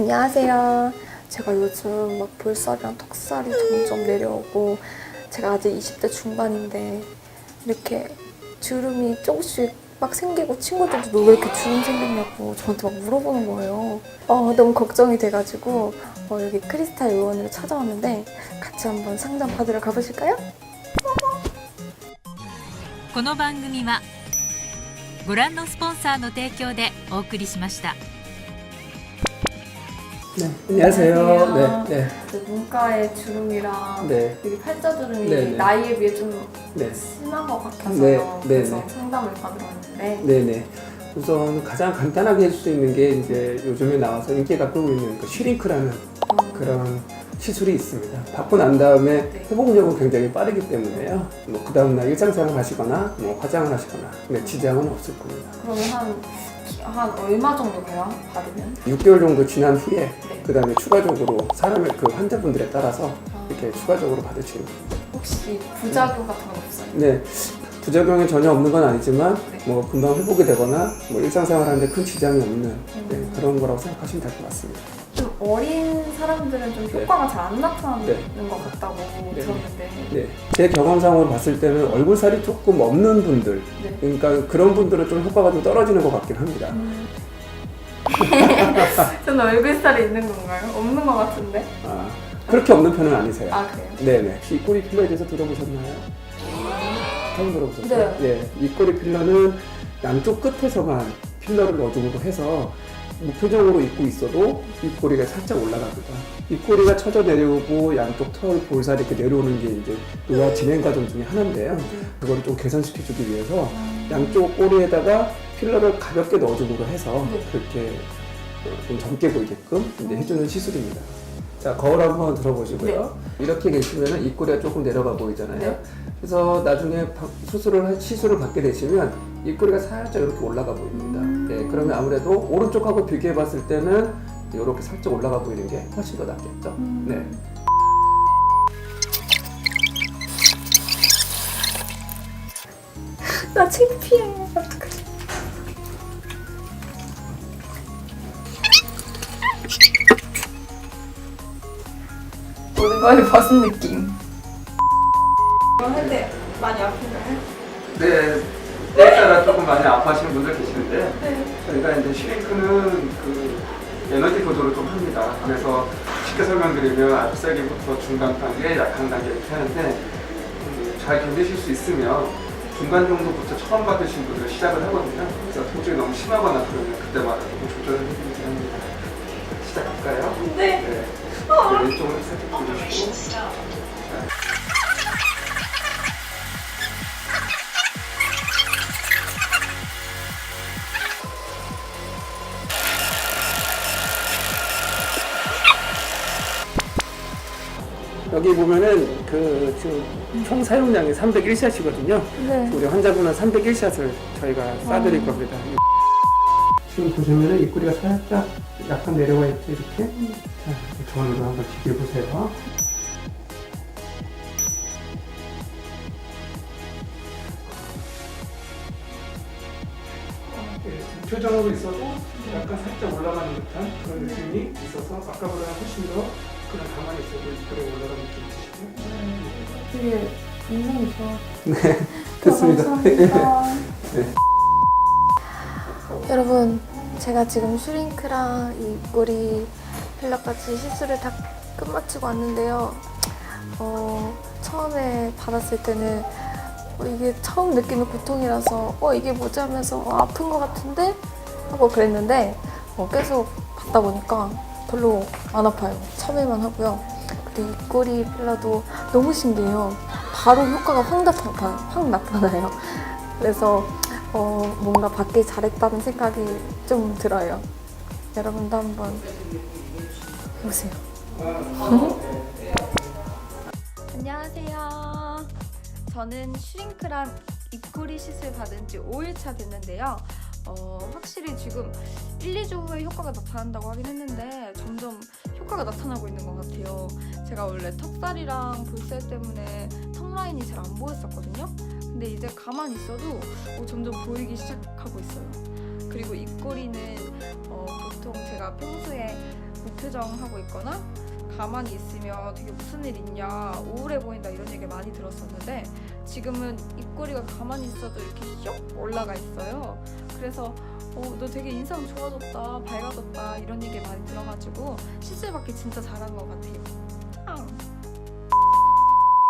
안녕하세요. 제가 요즘 막 볼살이랑 턱살이 점점 내려오고 제가 아직 20대 중반인데 이렇게 주름이 조금씩 막 생기고 친구들도 너 왜 이렇게 주름 생겼냐고 저한테 막 물어보는 거예요. 어, 너무 걱정이 돼가지고 어, 여기 크리스탈 의원으로 찾아왔는데 같이 한번 상담 받으러 가보실까요? この番組はご覧のスポンサーの提供でお送りしました。 네, 안녕하세요. 안녕하세요. 네, 그 문가의 주름이랑 네, 여기 팔자 주름이 네, 네. 나이에 비해 좀 네, 심한 것 같아서요. 네, 네, 그래서 네. 상담을 받으러 왔는데 네, 네. 우선 가장 간단하게 할수 있는 게 이제 요즘에 나와서 인기가 끌고 있는 그 슈링크라는 음, 그런 시술이 있습니다. 받고 난 다음에 네. 회복력은 굉장히 빠르기 때문에요. 뭐 그 다음날 일상생활 하시거나 뭐 화장을 하시거나 네, 지장은 없을 겁니다. 그러면 한, 기- 한 얼마 정도 돼요? 받으면? 6개월 정도 지난 후에 네. 그 다음에 추가적으로 사람의 그 환자분들에 따라서 아, 이렇게 추가적으로 받으시는 겁니다. 혹시 부작용 같은 건 없어요? 네. 부작용이 전혀 없는 건 아니지만 네. 뭐 금방 회복이 되거나 뭐 일상생활하는데 큰 지장이 없는 네, 음. 그런 거라고 생각하시면 될 것 같습니다. 사람들은 좀 네. 효과가 잘 안 나타나는 네. 것 같다고 네. 들었는데 네, 제 경험상으로 봤을 때는 얼굴 살이 조금 없는 분들, 네. 그러니까 그런 분들은 좀 효과가 좀 떨어지는 것 같긴 합니다. 음. 저는 얼굴살이 있는 건가요? 없는 것 같은데? 아, 그렇게 없는 편은 아니세요. 아 그래요? 네네. 혹시 입꼬리 필러에 대해서 들어보셨나요? 처음 들어보셨어요? 네. 입꼬리 필러는 양쪽 끝에서만 필러를 넣어줌으로 해서 무표정으로 입고 있어도 입꼬리가 살짝 올라갑니다. 입꼬리가 처져 내려오고 양쪽 털, 볼살이 이렇게 내려오는 게 이제 노화 진행 과정 중에 하나인데요. 그거를 좀 개선시켜주기 위해서 양쪽 꼬리에다가 필러를 가볍게 넣어줌으로 해서 네. 그렇게 어, 좀 젊게 보이게끔 이제 해주는 시술입니다. 자, 거울 한번 들어보시고요. 이렇게 계시면 입꼬리가 조금 내려가 보이잖아요. 네. 그래서 나중에 바- 수술을 할- 시술을 받게 되시면 입꼬리가 살짝 이렇게 올라가 보입니다. 음. 네, 그러면 아무래도 오른쪽하고 비교해 봤을 때는 이렇게 살짝 올라가 보이는 게 훨씬 더 낫겠죠. 음. 네. 나 창피해. 어떡하지? 걸 벗은 느낌. 할때 많이 아픈가요? 네, 때에 따라 조금 많이 아파하시는 분들 계시는데 네. 저희가 이제 슈링크는 그 에너지 보조를 좀 합니다. 그래서 쉽게 설명드리면 아주 세게부터 중간 단계, 약한 단계 이렇게 하는데 음, 잘 견디실 수 있으면 중간 정도부터 처음 받으신 분들 시작을 하거든요. 그래서 통증이 너무 심하거나 그러면 그때마다 조금 조절을 해드리긴 합니다. 시작할까요? 네. 네. 왼쪽으로 살짝 돌리시고 여기 보면은 그 지금 총 사용량이 301샷이거든요. 네. 우리 환자분은 301샷을 저희가 쏴드릴 겁니다. 지금 보시면은 입꼬리가 살짝 약간 내려와 있죠, 이렇게. 자, 저으로 한번 비교해 보세요. 네, 표정으로 있어도 약간 살짝 올라가는 듯한 그런 느낌이 있어서 아까보다 훨씬 더 그냥 가만히 있어도 입꼬리가 올라가는 느낌이 있으시죠? 되게 인상이 좋아. 네, 됐습니다. 감사합니다. 네. 여러분, 제가 지금 슈링크랑 이 입꼬리 필러까지 시술을 다 끝마치고 왔는데요. 어, 처음에 받았을 때는 어, 이게 처음 느끼는 고통이라서 어 이게 뭐지 하면서 어, 아픈 것 같은데 하고 그랬는데 어, 계속 받다 보니까 별로 안 아파요. 참을만 하고요. 그리고 입꼬리 필러도 너무 신기해요. 바로 효과가 확, 나타나, 확 나타나요. 그래서 어, 뭔가 받기 잘했다는 생각이 좀 들어요. 여러분도 한번 해보세요. 안녕하세요. 저는 슈링크랑 입꼬리 시술 받은 지 5일차 됐는데요. 어, 확실히 지금 1, 2주 후에 효과가 나타난다고 하긴 했는데 점점 효과가 나타나고 있는 것 같아요. 제가 원래 턱살이랑 볼살 때문에 턱 라인이 잘 안 보였었거든요. 근데 이제 가만히 있어도 어, 점점 보이기 시작하고 있어요. 그리고 입꼬리는 어, 보통 제가 평소에 무표정하고 있거나 가만히 있으면 되게 무슨 일 있냐 우울해 보인다 이런 얘기를 많이 들었었는데 지금은 입꼬리가 가만히 있어도 이렇게 슉 올라가 있어요. 그래서 어, 너 되게 인상 좋아졌다, 밝아졌다 이런 얘기 많이 들어가지고 시술 받기 진짜 잘한 것 같아요. 아.